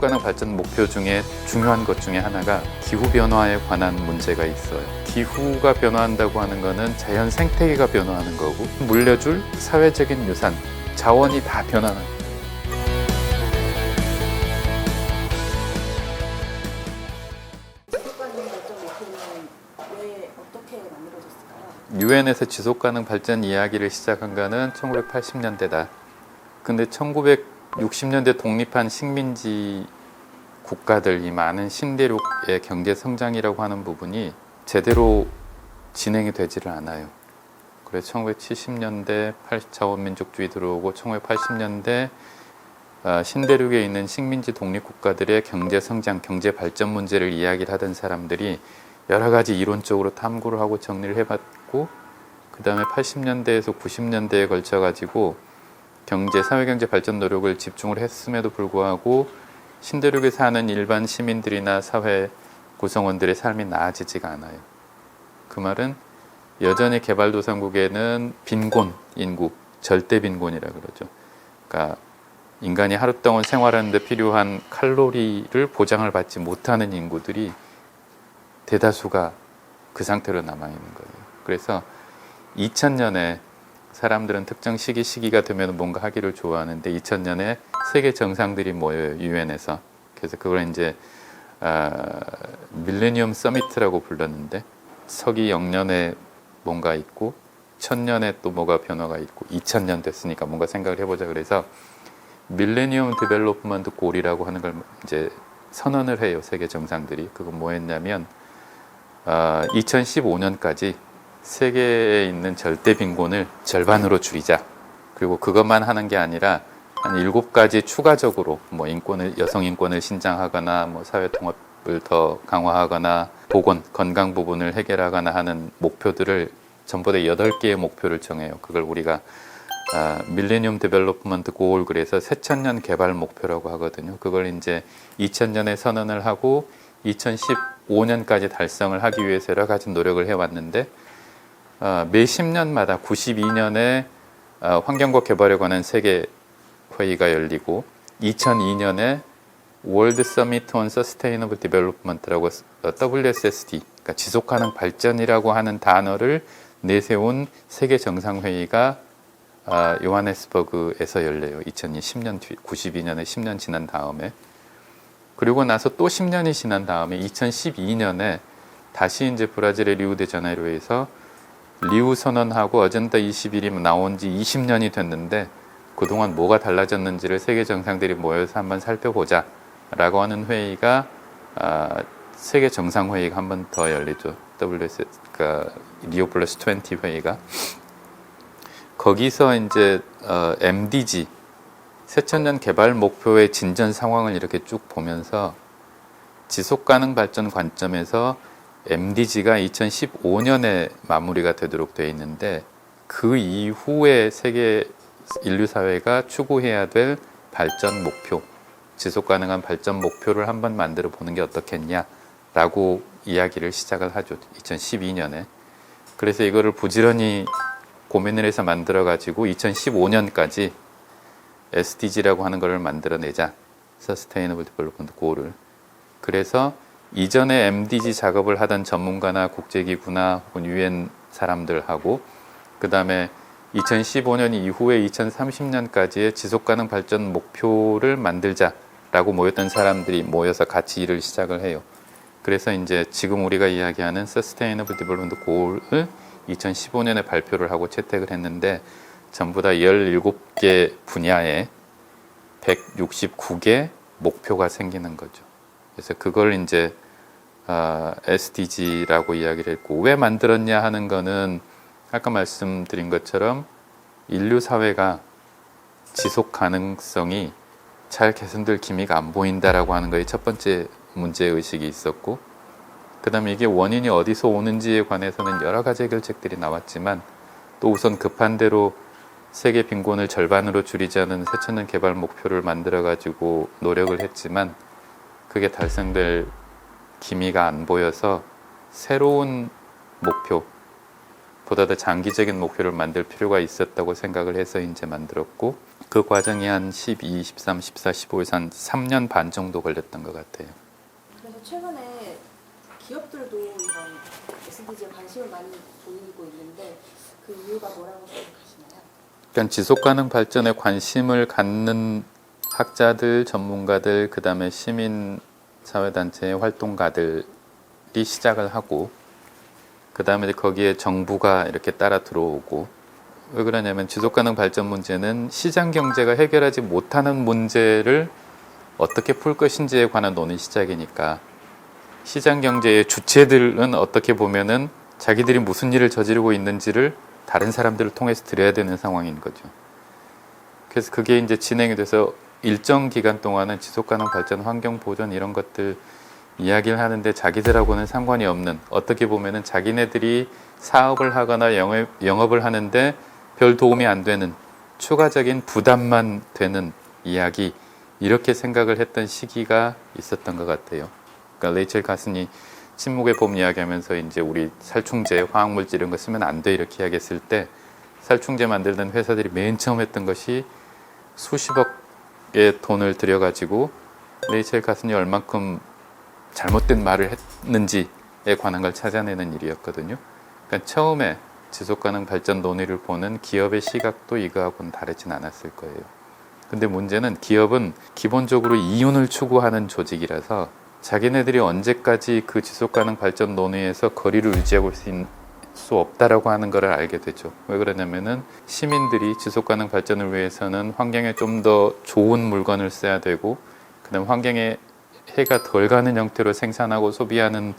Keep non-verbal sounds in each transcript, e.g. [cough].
지속 가능 발전 목표 중에 중요한 것 중에 하나가 기후 변화에 관한 문제가 있어요. 기후가 변화한다고 하는 거는 자연 생태계가 변화하는 거고 물려줄 사회적인 유산, 자원이 다 변하는 지속가능 만들어졌을까요? 유엔에서 지속 가능 발전 이야기를 시작한 거는 1980년대다. 근데 1960년대 독립한 식민지 국가들 이 많은 신대륙의 경제 성장이라고 하는 부분이 제대로 진행이 되지를 않아요. 그래서 1970년대 8자원민족주의 들어오고 1980년대 아, 신대륙에 있는 식민지 독립 국가들의 경제 성장, 경제 발전 문제를 이야기를 하던 사람들이 여러 가지 이론적으로 탐구를 하고 정리를 해봤고 그 다음에 80년대에서 90년대에 걸쳐 가지고 경제, 사회경제 발전 노력을 집중을 했음에도 불구하고 신대륙에 사는 일반 시민들이나 사회 구성원들의 삶이 나아지지가 않아요. 그 말은 여전히 개발도상국에는 빈곤 인구, 절대 빈곤이라 그러죠. 그러니까 인간이 하루 동안 생활하는데 필요한 칼로리를 보장을 받지 못하는 인구들이 대다수가 그 상태로 남아 있는 거예요. 그래서 2000년에 사람들은 특정 시기 시기가 되면 뭔가 하기를 좋아하는데 2000년에 세계 정상들이 모여요 유엔에서. 그래서 그걸 이제 아, 밀레니엄 서미트라고 불렀는데 서기 0년에 뭔가 있고 1000년에 또 뭐가 변화가 있고 2000년 됐으니까 뭔가 생각을 해보자 그래서 밀레니엄 디벨롭먼트 골이라고 하는 걸 이제 선언을 해요 세계 정상들이 그건 뭐였냐면 아, 2015년까지 세계에 있는 절대 빈곤을 절반으로 줄이자. 그리고 그것만 하는 게 아니라 한 일곱 가지 추가적으로 뭐 인권을 여성 인권을 신장하거나 뭐 사회 통합을 더 강화하거나 보건 건강 부분을 해결하거나 하는 목표들을 전부 다 여덟 개의 목표를 정해요. 그걸 우리가 아, 밀레니엄 데벨롭먼트 고올 그래서 새천년 개발 목표라고 하거든요. 그걸 이제 2000년에 선언을 하고 2015년까지 달성을 하기 위해서 여러 가지 노력을 해왔는데 어, 매 10년마다 92년에 어, 환경과 개발에 관한 세계 회의가 열리고 2002년에 월드 서미트 온 서스테이너블 디벨롭먼트라고 WSSD 그러니까 지속 가능 발전이라고 하는 단어를 내세운 세계 정상 회의가 아, 요하네스버그에서 열려요. 2010년 뒤 92년에 10년 지난 다음에 그리고 나서 또 10년이 지난 다음에 2012년에 다시 이제 브라질의 리우데자네이루에서 리우 선언하고 어젠다 21이 나온 지 20년이 됐는데 그동안 뭐가 달라졌는지를 세계 정상들이 모여서 한번 살펴보자 라고 하는 회의가 아, 세계 정상 회의가 한 번 더 열리죠. WS 그러니까 리오 플러스 20 회의가 거기서 이제 어, MDG 새천년 개발 목표의 진전 상황을 이렇게 쭉 보면서 지속 가능 발전 관점에서 MDG가 2015년에 마무리가 되도록 되어 있는데 그 이후에 세계 인류 사회가 추구해야 될 발전 목표, 지속 가능한 발전 목표를 한번 만들어 보는 게 어떻겠냐라고 이야기를 시작을 하죠. 2012년에. 그래서 이거를 부지런히 고민을 해서 만들어 가지고 2015년까지 SDG라고 하는 것을 만들어내자. Sustainable Development Goal을. 그래서 이전에 MDG 작업을 하던 전문가나 국제기구나 혹은 유엔 사람들하고 그 다음에 2015년 이후에 2030년까지의 지속가능 발전 목표를 만들자라고 모였던 사람들이 모여서 같이 일을 시작을 해요. 그래서 이제 지금 우리가 이야기하는 Sustainable Development Goal을 2015년에 발표를 하고 채택을 했는데 전부 다 17개 분야에 169개 목표가 생기는 거죠. 그래서 그걸 이제 아, SDG라고 이야기를 했고 왜 만들었냐 하는 거는 아까 말씀드린 것처럼 인류 사회가 지속 가능성이 잘 개선될 기미가 안 보인다라고 하는 거에 첫 번째 문제 의식이 있었고 그다음에 이게 원인이 어디서 오는지에 관해서는 여러 가지 해결책들이 나왔지만 또 우선 급한 대로 세계 빈곤을 절반으로 줄이자는 새천년 개발 목표를 만들어 가지고 노력을 했지만 그게 달성될 기미가 안 보여서 새로운 목표 보다 더 장기적인 목표를 만들 필요가 있었다고 생각을 해서 이제 만들었고 그 과정이 한 12, 13, 14, 15에서 한 3년 반 정도 걸렸던 것 같아요. 그래서 최근에 기업들도 이런 SDG에 관심을 많이 보이고 있는데 그 이유가 뭐라고 생각하시나요? 그러니까 지속 가능 발전에 관심을 갖는 학자들, 전문가들, 그 다음에 시민 사회 단체의 활동가들이 시작을 하고 그 다음에 거기에 정부가 이렇게 따라 들어오고 왜 그러냐면 지속 가능 발전 문제는 시장 경제가 해결하지 못하는 문제를 어떻게 풀 것인지에 관한 논의 시작이니까 시장 경제의 주체들은 어떻게 보면은 자기들이 무슨 일을 저지르고 있는지를 다른 사람들을 통해서 들어야 되는 상황인 거죠. 그래서 그게 이제 진행이 돼서 일정 기간 동안은 지속 가능 발전, 환경 보존 이런 것들 이야기를 하는데 자기들하고는 상관이 없는 어떻게 보면은 자기네들이 사업을 하거나 영업, 영업을 하는데 별 도움이 안 되는 추가적인 부담만 되는 이야기 이렇게 생각을 했던 시기가 있었던 것 같아요. 그러니까 레이첼 가슨이 침묵의 봄 이야기하면서 이제 우리 살충제, 화학물질 이런 거 쓰면 안 돼 이렇게 이야기했을 때 살충제 만들던 회사들이 맨 처음 했던 것이 수십억의 돈을 들여가지고 레이첼 가슨이 얼만큼 잘못된 말을 했는지에 관한 걸 찾아내는 일이었거든요. 그러니까 처음에 지속가능 발전 논의를 보는 기업의 시각도 이거하고는 다르진 않았을 거예요. 근데 문제는 기업은 기본적으로 이윤을 추구하는 조직이라서 자기네들이 언제까지 그 지속가능 발전 논의에서 거리를 유지하고 있- 수 없다라고 하는 것을 알게 되죠. 왜 그러냐면은 시민들이 지속 가능 발전을 위해서는 환경에 좀 더 좋은 물건을 써야 되고 그다음 환경에 해가 덜 가는 형태로 생산하고 소비하는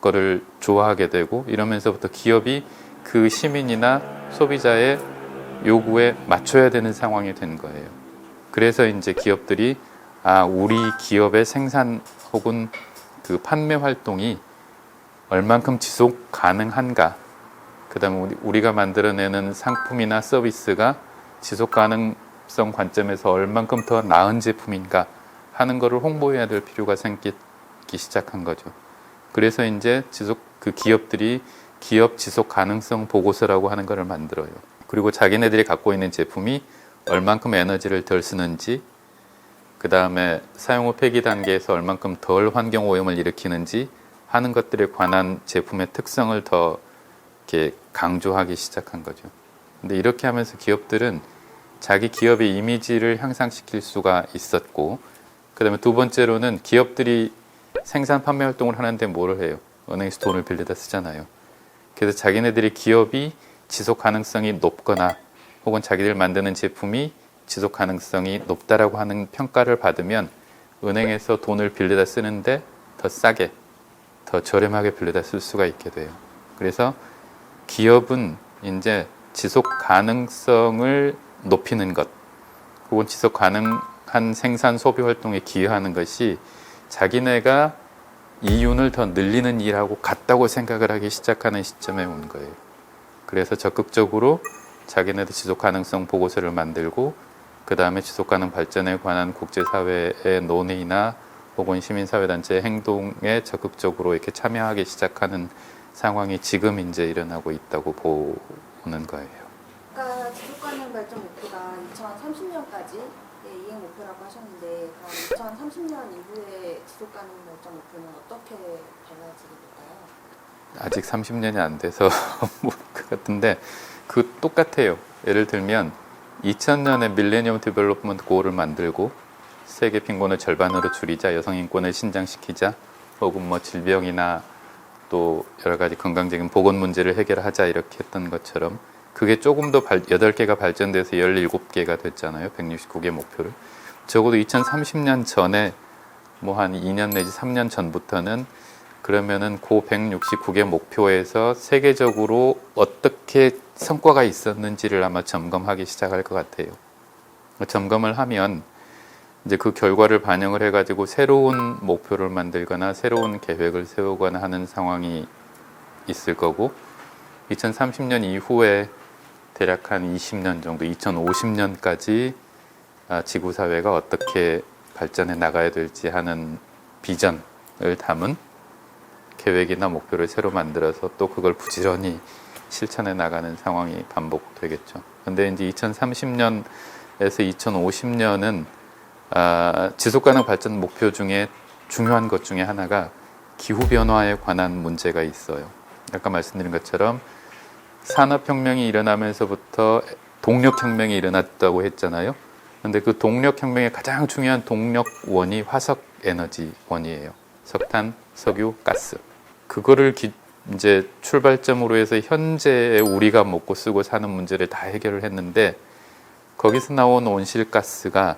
거를 좋아하게 되고 이러면서부터 기업이 그 시민이나 소비자의 요구에 맞춰야 되는 상황이 된 거예요. 그래서 이제 기업들이 아 우리 기업의 생산 혹은 그 판매 활동이 얼만큼 지속 가능한가 그다음에 우리- 우리가 만들어내는 상품이나 서비스가 지속 가능성 관점에서 얼만큼 더 나은 제품인가 하는 거를 홍보해야 될 필요가 생기기 시작한 거죠. 그래서 이제 지속 그 기업들이 기업 지속 가능성 보고서라고 하는 거를 만들어요. 그리고 자기네들이 갖고 있는 제품이 얼만큼 에너지를 덜 쓰는지 그 다음에 사용 후 폐기 단계에서 얼만큼 덜 환경 오염을 일으키는지 하는 것들에 관한 제품의 특성을 더 이렇게 강조하기 시작한 거죠. 근데 이렇게 하면서 기업들은 자기 기업의 이미지를 향상시킬 수가 있었고, 그 다음에 두 번째로는 기업들이 생산 판매 활동을 하는데 뭐를 해요? 은행에서 돈을 빌려다 쓰잖아요. 그래서 자기네들이 기업이 지속 가능성이 높거나 혹은 자기들 만드는 제품이 지속 가능성이 높다라고 하는 평가를 받으면 은행에서 돈을 빌려다 쓰는데 더 싸게, 더 저렴하게 빌려다 쓸 수가 있게 돼요. 그래서 기업은 이제 지속 가능성을 높이는 것, 혹은 지속 가능한 생산 소비 활동에 기여하는 것이 자기네가 이윤을 더 늘리는 일하고 같다고 생각을 하기 시작하는 시점에 온 거예요. 그래서 적극적으로 자기네들 지속 가능성 보고서를 만들고 그 다음에 지속 가능 발전에 관한 국제사회의 논의나 혹은 시민사회단체의 행동에 적극적으로 이렇게 참여하기 시작하는 상황이 지금 이제 일어나고 있다고 보는 거예요. 아까 지속가능 발전 목표가 2030년까지 이행 목표라고 하셨는데 그럼 2030년 이후에 지속가능 발전 목표는 어떻게 달라지게 될까요? 아직 30년이 안 돼서 모를 [laughs] 것 같은데 그 똑같아요. 예를 들면 2000년에 밀레니엄 디벨롭먼트 고를 만들고 세계 빈곤을 절반으로 줄이자, 여성 인권을 신장시키자, 혹은 뭐 질병이나 또 여러 가지 건강적인 보건 문제를 해결하자 이렇게 했던 것처럼 그게 조금 더 발, 8개가 발전돼서 17개가 됐잖아요. 169개 목표를. 적어도 2030년 전에 뭐 한 2년 내지 3년 전부터는 그러면은 그 169개 목표에서 세계적으로 어떻게 성과가 있었는지를 아마 점검하기 시작할 것 같아요. 점검을 하면 이제 그 결과를 반영을 해가지고 새로운 목표를 만들거나 새로운 계획을 세우거나 하는 상황이 있을 거고 2030년 이후에 대략 한 20년 정도, 2050년까지 아, 지구 사회가 어떻게 발전해 나가야 될지 하는 비전을 담은 계획이나 목표를 새로 만들어서 또 그걸 부지런히 실천해 나가는 상황이 반복되겠죠. 근데 이제 2030년 2050년은 아, 지속가능 발전 목표 중에 중요한 것 중에 하나가 기후 변화에 관한 문제가 있어요. 아까 말씀드린 것처럼 산업 혁명이 일어나면서부터 동력 혁명이 일어났다고 했잖아요. 근데 그 동력 혁명의 가장 중요한 동력원이 화석 에너지원이에요. 석탄, 석유, 가스. 그거를 기- 이제 출발점으로 해서 현재 우리가 먹고 쓰고 사는 문제를 다 해결을 했는데 거기서 나온 온실가스가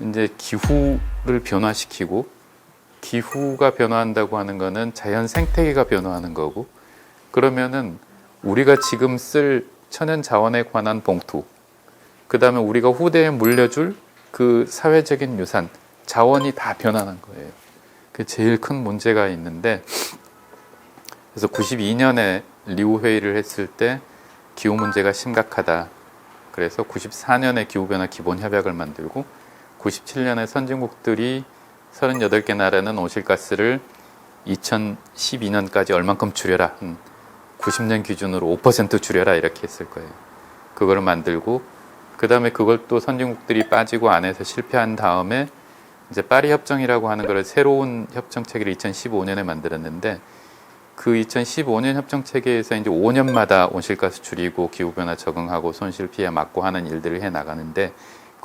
이제 기후를 변화시키고 기후가 변화한다고 하는 거는 자연 생태계가 변화하는 거고 그러면은 우리가 지금 쓸 천연 자원에 관한 봉투 그 다음에 우리가 후대에 물려줄 그 사회적인 유산 자원이 다 변하는 거예요. 그 제일 큰 문제가 있는데 그래서 92년에 리우 회의를 했을 때 기후 문제가 심각하다. 그래서 94년에 기후 변화 기본 협약을 만들고 97년에 선진국들이 38개 나라는 온실가스를 2012년까지 얼만큼 줄여라. 한 90년 기준으로 5% 줄여라 이렇게 했을 거예요. 그거를 만들고 그 다음에 그걸 또 선진국들이 빠지고 안에서 실패한 다음에 이제 파리 협정이라고 하는 거를 새로운 협정 체계를 2015년에 만들었는데 그 2015년 협정 체계에서 이제 5년마다 온실가스 줄이고 기후 변화 적응하고 손실 피해 막고 하는 일들을 해 나가는데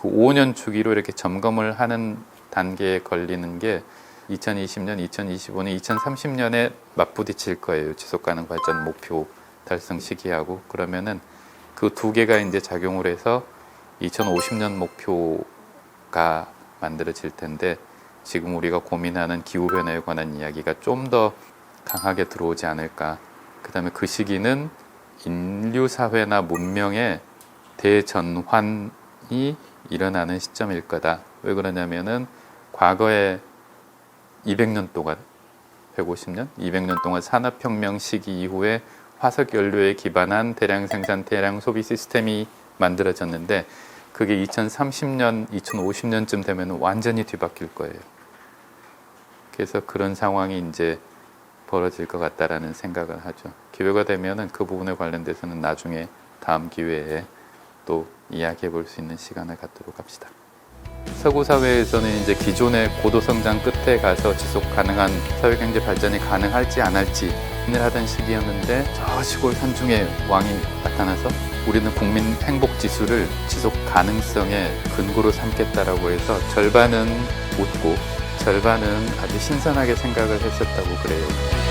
그 5년 주기로 이렇게 점검을 하는 단계에 걸리는 게 2020년, 2025년, 2030년에 맞부딪힐 거예요. 지속 가능 발전 목표 달성 시기하고 그러면은 그 두 개가 이제 작용을 해서 2050년 목표가 만들어질 텐데 지금 우리가 고민하는 기후 변화에 관한 이야기가 좀 더 강하게 들어오지 않을까. 그다음에 그 시기는 인류 사회나 문명의 대전환이 일어나는 시점일 거다. 왜 그러냐면은 과거에 200년 동안 150년, 200년 동안 산업혁명 시기 이후에 화석 연료에 기반한 대량 생산, 대량 소비 시스템이 만들어졌는데 그게 2030년, 2050년쯤 되면 완전히 뒤바뀔 거예요. 그래서 그런 상황이 이제 벌어질 것 같다라는 생각을 하죠. 기회가 되면은 그 부분에 관련돼서는 나중에 다음 기회에 또 이야기해 볼 수 있는 시간을 갖도록 합시다. 서구 사회에서는 이제 기존의 고도 성장 끝에 가서 지속 가능한 사회 경제 발전이 가능할지 안 할지 고민을 하던 시기였는데 저 시골 산중에 왕이 나타나서 우리는 국민 행복 지수를 지속 가능성의 근거로 삼겠다라고 해서 절반은 웃고 절반은 아주 신선하게 생각을 했었다고 그래요.